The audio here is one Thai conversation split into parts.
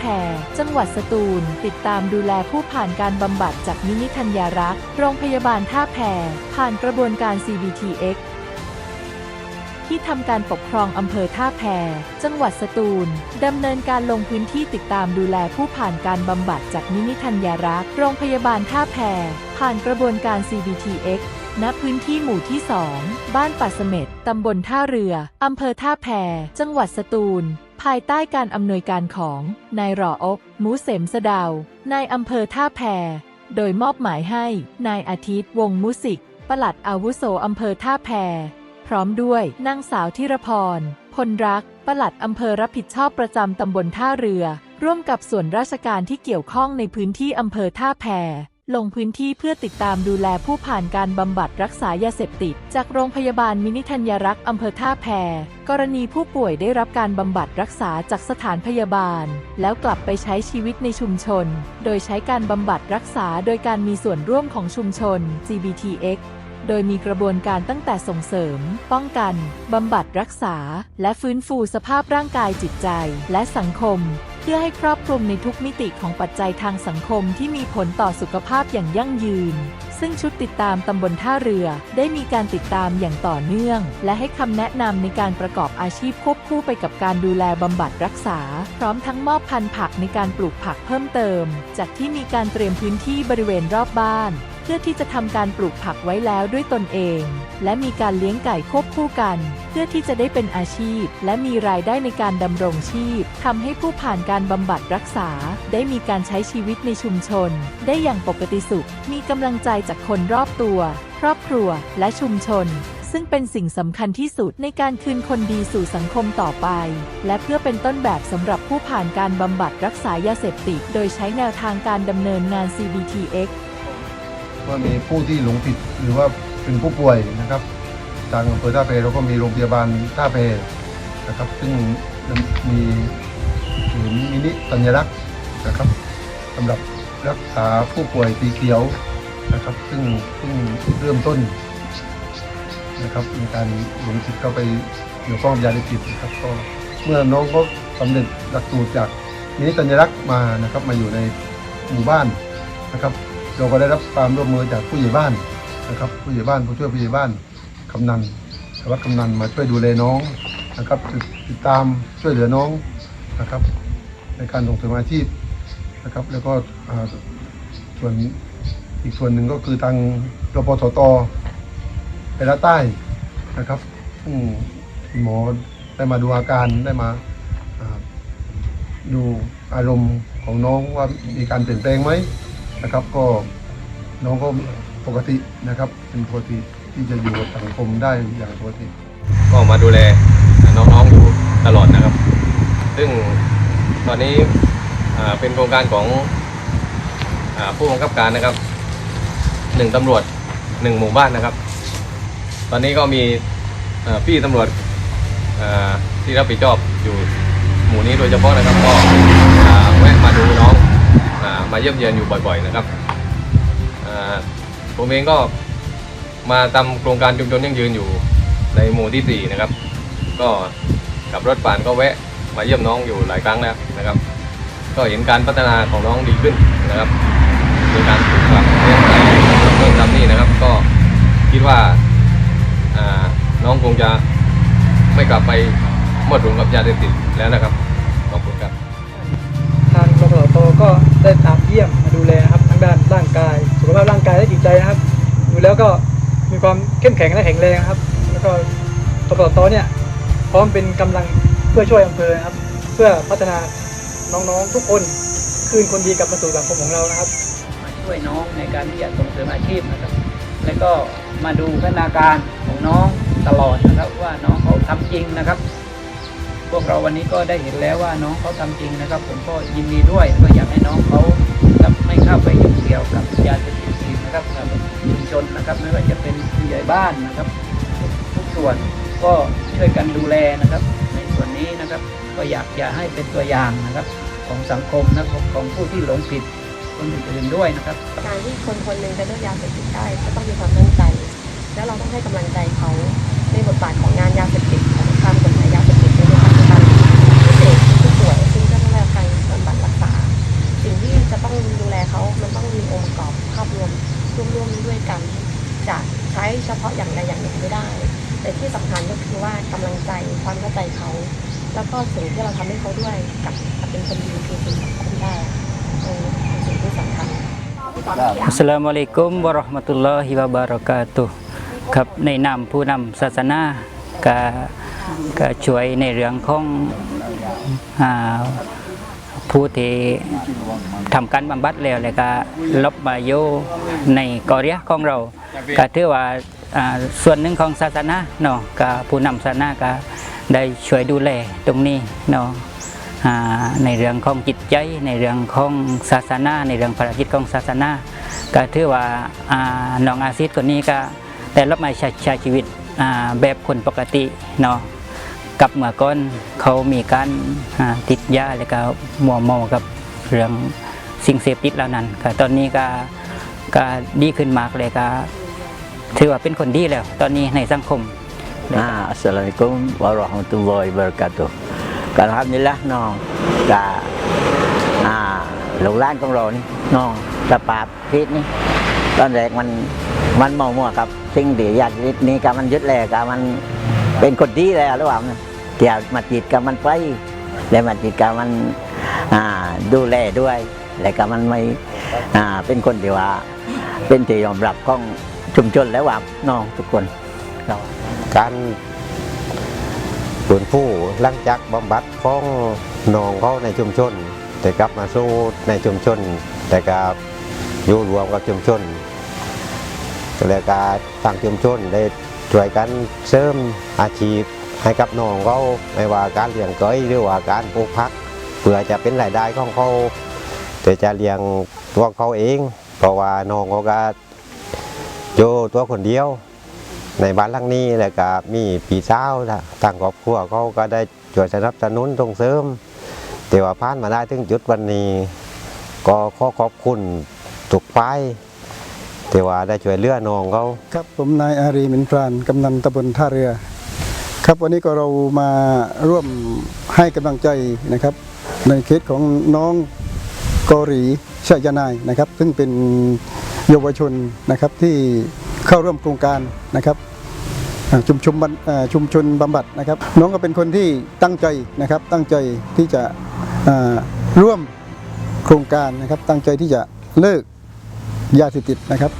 แพจังหวัดสตูล ติดตามดูแลผู้ผ่านการบำบัดจากมินิธัญญารักษ์โรงพยาบาลท่าแพผ่านกระบวนการ CBTX ที่ทำการปกครองอำเภอท่าแพ จังหวัดสตูล ดำเนินการลงพื้นที่ติดตามดูแลผู้ผ่านการบำบัดจากมินิธัญญารักษ์โรงพยาบาลท่าแพ ผ่านกระบวนการ CBTX ณพื้นที่หมู่ที่ 2 บ้านป่าเสม็ดตำบลท่าเรือ อำเภอท่าแพ จังหวัดสตูล ภายใต้การอำนวยการของนายรออบหมูเสมสดาวนายอำเภอท่าแพ โดยมอบหมายให้นายอาทิตย์วงมุสิกปลัดอาวุโสอำเภอท่าแพ พร้อมด้วยนางสาวธิรพรพลรักปลัดอำเภอรับผิดชอบประจำตำบลท่าเรือ ร่วมกับส่วนราชการที่เกี่ยวข้องในพื้นที่อำเภอท่าแพ ลงพื้นที่เพื่อติดตามดูแลผู้ผ่านการบำบัดรักษายาเสพติด จากโรงพยาบาลมินิธัญรักษ์อำเภอท่าแพ กรณีผู้ป่วยได้รับการบำบัดรักษาจากสถานพยาบาล แล้วกลับไปใช้ชีวิตในชุมชน โดยใช้การบำบัดรักษาโดยการมีส่วนร่วมของชุมชน GBTX โดยมีกระบวนการตั้งแต่ส่งเสริม ป้องกัน บำบัดรักษา และฟื้นฟูสภาพร่างกายจิตใจ และสังคม เพื่อให้ครอบคลุมในทุกมิติของปัจจัยทางสังคมที่มีผลต่อสุขภาพอย่างยั่งยืน ซึ่งชุดติดตามตำบลท่าเรือ ได้มีการติดตามอย่างต่อเนื่อง และให้คำแนะนำในการประกอบอาชีพควบคู่ไปกับการดูแลบำบัดรักษา พร้อมทั้งมอบพันธุ์ผักในการปลูกผักเพิ่มเติม จากที่มีการเตรียมพื้นที่บริเวณรอบบ้าน พื่อที่จะทำการปลูกผักไว้แล้วด้วยตนเอง และมีการเลี้ยงไก่ควบคู่กัน เพื่อที่จะได้เป็นอาชีพ และมีรายได้ในการดำรงชีพทำให้ผู้ผ่านการบำบัดรักษา ได้มีการใช้ชีวิตในชุมชน ได้อย่างปกติสุข มีกำลังใจจากคนรอบตัว ครอบครัว และชุมชนซึ่งเป็นสิ่งสำคัญที่สุดในการคืนคนดีสู่สังคมต่อไป และเพื่อเป็นต้นแบบสำหรับผู้ผ่านการบำบัดรักษายาเสพติด โดยใช้แนวทางการดำเนินงาน CBTX ว่ามีผู้ที่หลงผิดหรือว่าเป็นผู้ป่วยนะครับทางอำเภอท่าเพเราก็มีโรงพยาบาลท่าเพนะครับ ซึ่งมีศูนย์มินิสัญลักษณ์นะครับสำหรับรักษาผู้ป่วยสีเขียวนะครับ ซึ่งซึ่งเริ่มต้นนะครับในการหลงผิดเข้าไปเกี่ยวข้องยาเสพติดนะครับก็เมื่อน้องเขาสำเร็จหลักสูตรจากมินิสัญลักษณ์มานะครับ มาอยู่ในหมู่บ้านนะครับ เราก็ได้รับความร่วมมือจากผู้ใหญ่บ้านนะครับผู้ใหญ่บ้านผู้ช่วยผู้ใหญ่บ้านกำนันสารวัตรกำนันมาช่วยดูแลน้องนะครับติดตามช่วยเหลือน้องนะครับในการส่งเสริมอาชีพนะครับ แล้วก็อ่าส่วนอีกส่วนหนึ่งก็คือทางรปสตเปราใต้นะครับหมอได้มาดูอาการได้มาดูอารมณ์ของน้องว่ามีการเปลี่ยนแปลงไหม นะครับ ก็น้องก็ปกตินะครับ เป็นปกติที่จะอยู่กับสังคมได้อย่างปกติ ก็มาดูแลน้องๆอยู่ตลอดนะครับ ซึ่งตอนนี้เป็นโครงการของอผู้บังคับการนะครับหนึ่งตำรวจหนึ่งหมู่บ้านนะครับ ตอนนี้ก็มีพี่ตำรวจที่รับผิดชอบอยู่หมู่นี้โดยเฉพาะนะครับก็แวะมาดูน้อง มาเยี่ยมเยียนอยู่บ่อยๆนะครับผมเองก็มาทำโครงการชุมชนยั่งยืนอยู่ในหมู่ที่ 4 นะครับ ก็ขับรถผ่านก็แวะมาเยี่ยมน้องอยู่หลายครั้งแล้วนะครับ ก็เห็นการพัฒนาของน้องดีขึ้นนะครับมีการปลูกฝังเลี้ยงไก่เริ่มทำนี่นะครับ ก็คิดว่าน้องคงจะไม่กลับไปหมดหลงกับยาเสพติดแล้วนะครับ ขอบคุณครับ ทางกสทก็ได้ตาม เยี่ยมมาดูแลนะครับทั้งด้านร่างกาย สุขภาพร่างกายและจิตใจนะครับ ดูแล้วก็มีความเข้มแข็งและแข็งแรงครับ แล้วก็กสทเนี่ยพร้อมเป็นกำลังเพื่อช่วยอำเภอนะครับ เพื่อพัฒนาน้องๆทุกคนคืนคนดีกลับมาสู่สังคมของเรานะครับ มาช่วยน้องในการที่จะส่งเสริมอาชีพนะครับ แล้วก็มาดูพัฒนาการของน้องตลอดนะครับ ว่าน้องเขาทำจริงนะครับ พวกเราวันนี้ก็ได้เห็นแล้วว่าน้องเขาทำจริงนะครับ ผมก็ยินดีด้วยก็อยากให้น้องเขารับไม่เข้าไปยุ่งเกี่ยวกับยาเสพติดนะครับกับชุมชนนะครับ ไม่ว่าจะเป็นผู้ใหญ่บ้านนะครับ ทุกส่วนก็ช่วยกันดูแลนะครับ ในส่วนนี้นะครับก็อยากจะให้เป็นตัวอย่างนะครับ ของสังคมนะครับของผู้ที่หลงผิดคนอื่นๆด้วยนะครับ การที่คนคนหนึ่งจะเลิกยาเสพติดได้ก็ต้องมีความตั้งใจ แล้วเราต้องให้กำลังใจเขาในบทบาทของงานยาเสพติดของการกฎหมายยาเสพติดในปัจจุบันผู้เสพผู้ป่วยซึ่งก็ได้รับการบำบัด จะใช้เฉพาะอย่างใดอย่างหนึ่งไม่ได้ แต่ที่สำคัญก็คือว่ากำลังใจความเข้าใจเขา แล้วก็สิ่งที่เราทำให้เขาด้วยกับกับเป็นคนดีคือสิ่งสังคมได้เออเป็นสิ่งที่สำคัญอัสสลามุอะลัยกุมวะเราะห์มะตุลลอฮิวะบารากาตุฮ์ครับในนามผู้นำศาสนาก็ก็ช่วยในเรื่องของอ่า ผู้ที่ทำการบำบัดแล้วแล้วก็ลบมาอยู่ในกอเรียของเรา ก็ถือว่าส่วนหนึ่งของศาสนาเนาะก็ผู้นำศาสนาก็ได้ช่วยดูแลตรงนี้เนาะในเรื่องของจิตใจในเรื่องของศาสนา ในเรื่องภารกิจของศาสนา ก็ถือว่าน้องอาซิดคนนี้ก็แต่รับมาใช้ชีวิตแบบคนปกติเนาะ กับเมื่อก่อนเขามีการติดยาแล้วก็มัวเมากับเรื่องสิ่งเสพติดเหล่านั้นก็ตอนนี้ก็ก็ดีขึ้นมากเลยก็ถือว่าเป็นคนดีแล้ว ตอนนี้ในสังคมอ่าอัสสลามุอะลัยกุมวะเราะห์มะตุลลอฮิวะบะเราะกาตุฮ์ก็อัลฮัมดุลิลละน้องกะอ่าลูกหลานของเรานี่น้องสปาบพิษนี่ตอนแรกมันมันเมามัวกับสิ่งที่ญาติชีวิตนี้กับมันยึดแลกับมันเป็นคนดีแล้วหรือเปล่าเกี่ย วมาจิตกับมันไปแล้วมาจิตกับมันดูแลด้วย แล้วก็มันไม่เป็นคนที่ว่า เป็นที่ยอมรับของชุมชนแล้วว่าน้องทุกคนเราการฝืนผู้หลังจากบำบัดของน้องเขาในชุมชน แต่กลับมาสู้ในชุมชน แต่กับอยู่รวมกับชุมชนก็เลยการตั้งชุมชนได้ช่วยกันเสริมอาชีพ ให้กับน้องเขาไม่ว่าการเลี้ยงไก่หรือว่าการปลูกผักเพื่อจะเป็นรายได้ของเขาแต่จะเลี้ยงตัวเขาเอง เพราะว่าน้องเขาก็อยู่ตัวคนเดียว ในบ้านหลังนี้แหละก็มีพี่สาวตั้งครอบครัวเขาก็ได้ช่วยสนับสนุนส่งเสริม แต่ว่าผ่านมาได้ถึงจุดวันนี้ ก็ขอขอบคุณทุกฝ่ายแต่ว่าได้ช่วยเลือน้องเขาครับผมนายอารีมินพรานกำนันตำบลท่าเรือ ครับวันนี้ก็เรามาร่วมให้กำลังใจนะครับ ในเคสของน้องกอรีชยนายนะครับ ซึ่งเป็นเยาวชนนะครับที่เข้าร่วมโครงการนะครับชุมชนบำอ่าชุมชนบำบัดนะครับ น้องก็เป็นคนที่ตั้งใจนะครับ ตั้งใจที่จะร่วมโครงการนะครับ ตั้งใจที่จะเลิกยาเสพติดนะครับ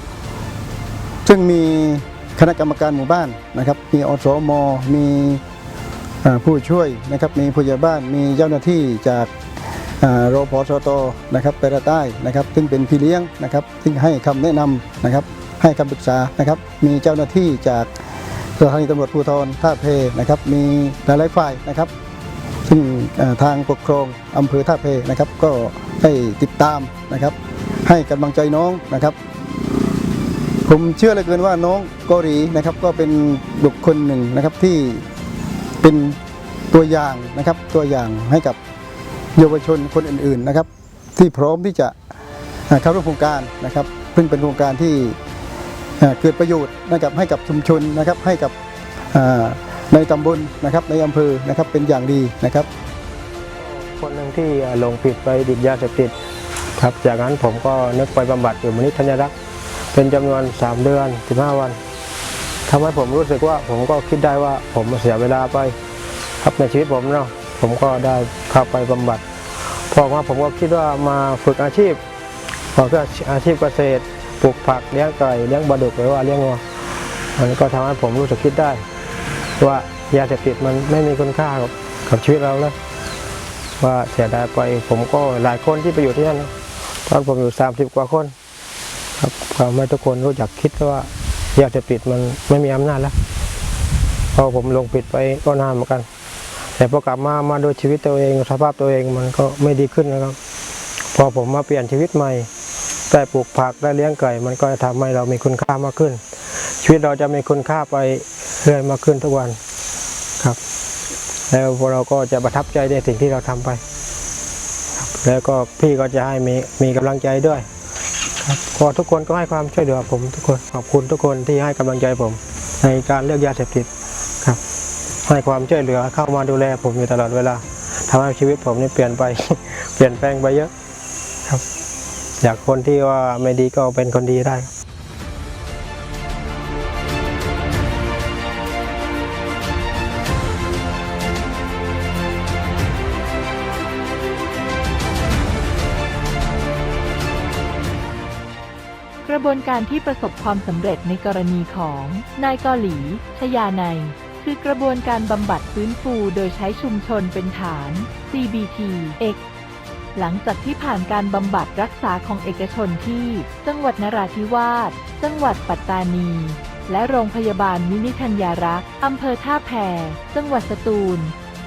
ซึ่งมี คณะกรรมการหมู่บ้านนะครับ มีอสมมีอ่าผู้ช่วยนะครับมีผู้ใหญ่บ้านมีเจ้าหน้าที่จากอ่ารพสตนะครับไปราใต้นะครับ ซึ่งเป็นพี่เลี้ยงนะครับ ซึ่งให้คำแนะนำนะครับ ให้คำปรึกษานะครับ มีเจ้าหน้าที่จากสถานีตำรวจภูธรท่าเพนะครับ มีหลายๆฝ่ายนะครับ ซึ่งทางปกครองอำเภอท่าเพนะครับ ก็ได้ติดตามนะครับ ให้กำลังใจน้องนะครับ ผมเชื่อเหลือเกินว่าน้องกอหรีนะครับก็เป็นบุคคลหนึ่งนะครับที่เป็นตัวอย่างนะครับตัวอย่างให้กับเยาวชนคนอื่นๆนะครับ ที่พร้อมที่จะเข้าร่วมโครงการนะครับซึ่งเป็นโครงการที่เกิดประโยชน์นะครับให้กับชุมชนนะครับให้กับในตำบลนะครับในอำเภอนะครับเป็นอย่างดีนะครับ คนหนึ่งที่ลงผิดไปติดยาเสพติดครับจากนั้นผมก็นึกไปบำบัดอยู่มนิธัญรักษ์ เป็นจำนวน 3 เดือน 15 วันทำให้ผมรู้สึกว่าผมก็คิดได้ว่าผมเสียเวลาไป ครับในชีวิตผมเนาะผมก็ได้เข้าไปบำบัดพอมาผมก็คิดว่ามาฝึกอาชีพพอก็อาชีพเกษตรปลูกผักเลี้ยงไก่เลี้ยงปลาดุกหรือว่าเลี้ยงวัวมันก็ทำให้ผมรู้สึกคิดได้ ว่ายาเสพติดมันไม่มีคุณค่ากับกับชีวิตเราแล้วว่าเสียดายไปผมก็หลายคนที่ไปอยู่ที่นั่นตอนผมอยู่สามสิบกว่าคน ครับก็ไม่ทุกคนรู้จักคิดว่ายาเสพติดมันไม่มีอำนาจแล้วพอผมลงผิดไปก็นานเหมือนกัน แต่พอกลับมามาดูชีวิตตัวเองสภาพตัวเองมันก็ไม่ดีขึ้นนะครับ พอผมมาเปลี่ยนชีวิตใหม่ได้ปลูกผักได้เลี้ยงไก่มันก็จะทำให้เรามีคุณค่ามากขึ้น ชีวิตเราจะมีคุณค่าไปเรื่อยมากขึ้นทุกวันครับ แล้วพวกเราก็จะประทับใจในสิ่งที่เราทำไป แล้วก็พี่ก็จะให้มีมีกำลังใจด้วย ครับก็ทุกคนก็ให้ความช่วยเหลือผมทุกคนขอบคุณทุกคนที่ให้กำลังใจผม ในการเลือกยาเสพติดครับ ให้ความช่วยเหลือเข้ามาดูแลผมอยู่ตลอดเวลาทำให้ชีวิตผมนี่เปลี่ยนไป เปลี่ยนแปลงไปเยอะครับ จากคนที่ว่าไม่ดีก็เป็นคนดีได้ ระบวนการที่ประสบความสำเร็จในกรณีของนายเกาหลีชยาในคือกระบวนการบำบัดฟื้นฟูโดยใช้ชุมชนเป็นฐาน CBT X หลังจากที่ผ่านการบำบัดรักษาของเอกชนที่ จังหวัดนราธิวาส จังหวัดปัตตานี และโรงพยาบาลมินิธัญญารักษ์อำเภอท่าแพ จังหวัดสตูล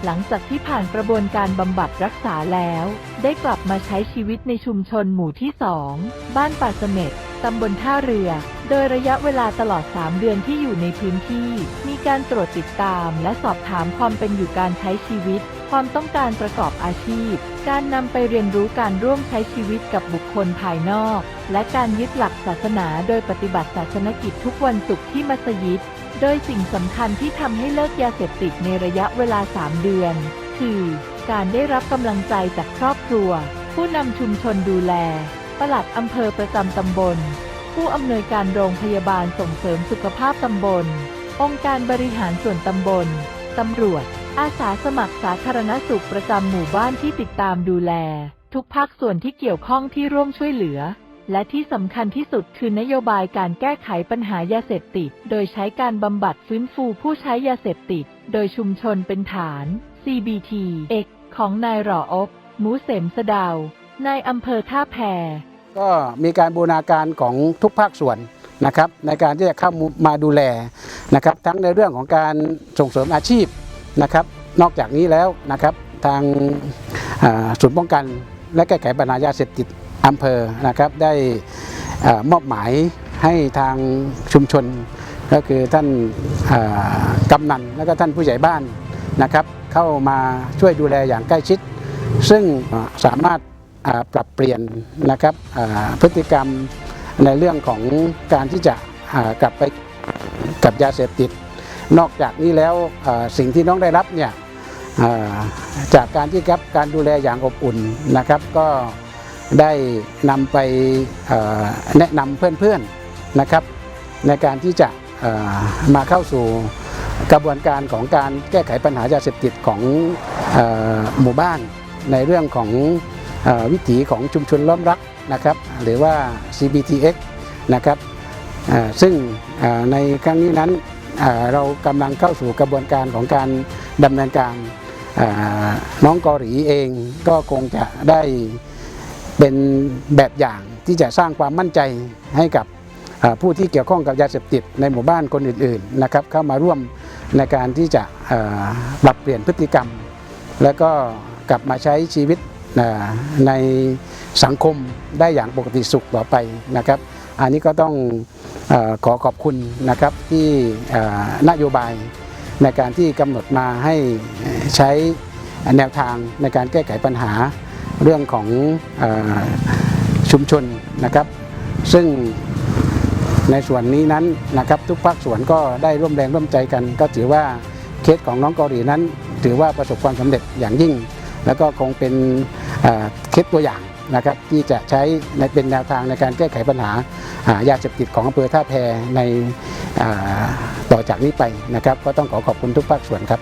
หลังจากที่ผ่านกระบวนการบำบัดรักษาแล้ว ได้กลับมาใช้ชีวิตในชุมชนหมู่ที่2บ้านป่าเสม็ด ตำบลท่าเรือ โดยระยะเวลาตลอด 3 เดือนที่อยู่ในพื้นที่ มีการตรวจติดตามและสอบถามความเป็นอยู่การใช้ชีวิต ความต้องการประกอบอาชีพ การนำไปเรียนรู้การร่วมใช้ชีวิตกับบุคคลภายนอก และการยึดหลักศาสนาโดยปฏิบัติศาสนกิจทุกวันศุกร์ที่มัสยิด โดยสิ่งสำคัญที่ทำให้เลิกยาเสพติดในระยะเวลา 3 เดือน คือ การได้รับกำลังใจจากครอบครัว ผู้นำชุมชนดูแล ปลัดอำเภอประจำตำบล ผู้อำนวยการโรงพยาบาลส่งเสริมสุขภาพตำบล องค์การบริหารส่วนตำบล ตำรวจ อาสาสมัครสาธารณสุขประจำหมู่บ้านที่ติดตามดูแล ทุกภาคส่วนที่เกี่ยวข้องที่ร่วมช่วยเหลือ และที่สำคัญที่สุดคือนโยบายการแก้ไขปัญหายาเสพติด โดยใช้การบำบัดฟื้นฟูผู้ใช้ยาเสพติด โดยชุมชนเป็นฐาน CBT X ของนายหล่ออบหมูเสมสดาวนายอำเภอท่าแพ ก็มีการบูรณาการของทุกภาคส่วนนะครับในการที่จะเข้ามาดูแลนะครับทั้งในเรื่องของการส่งเสริมอาชีพนะครับนอกจากนี้แล้วนะครับทางศูนย์ป้องกันและแก้ไขปัญหายาเสพติดอำเภอนะครับได้มอบหมายให้ทางชุมชน ก็คือท่านกำนันและก็ท่านผู้ใหญ่บ้านนะครับเข้ามาช่วยดูแลอย่างใกล้ชิด ซึ่งสามารถ ปรับเปลี่ยนนะครับพฤติกรรมในเรื่องของการที่จะกลับไปกับยาเสพติด นอกจากนี้แล้วสิ่งที่น้องได้รับเนี่ยจากการที่รับการดูแลอย่างอบอุ่นนะครับ ก็ได้นำไปแนะนำเพื่อนๆนะครับ ในการที่จะมาเข้าสู่กระบวนการของการแก้ไขปัญหายาเสพติดของอหมู่บ้านในเรื่องของ วิถีของชุมชนล้อมรักนะครับหรือว่า CBTX นะครับซึ่งในครั้งนี้นั้นเรากำลังเข้าสู่กระบวนการของการดำเนินการน้องกอหรีเองก็คงจะได้เป็นแบบอย่างที่จะสร้างความมั่นใจให้กับผู้ที่เกี่ยวข้องกับยาเสพติดในหมู่บ้านคนอื่นๆนะครับเข้ามาร่วมในการที่จะปรับเปลี่ยนพฤติกรรม แล้วก็กลับมาใช้ชีวิต ในสังคมได้อย่างปกติสุขต่อไปนะครับ อันนี้ก็ต้องอขอขอบคุณนะครับที่นโยบายในการที่กำหนดมาให้ใช้แนวทางในการแก้ไขปัญหาเรื่องของอชุมชนนะครับ ซึ่งในส่วนนี้นั้นนะครับทุกภาคส่วนก็ได้ร่วมแรงร่วมใจกัน ก็ถือว่าเคสของน้องเกาหลีนั้น ถือว่าประสบความสำเร็จอย่างยิ่ง แล้วก็คงเป็นเคสตัวอย่างนะครับที่จะใช้ในเป็นแนวทางในการแก้ไขปัญหายาเสพติดของอำเภอท่าแพในต่อจากนี้ไปนะครับ ก็ต้องขอขอบคุณทุกภาคส่วนครับ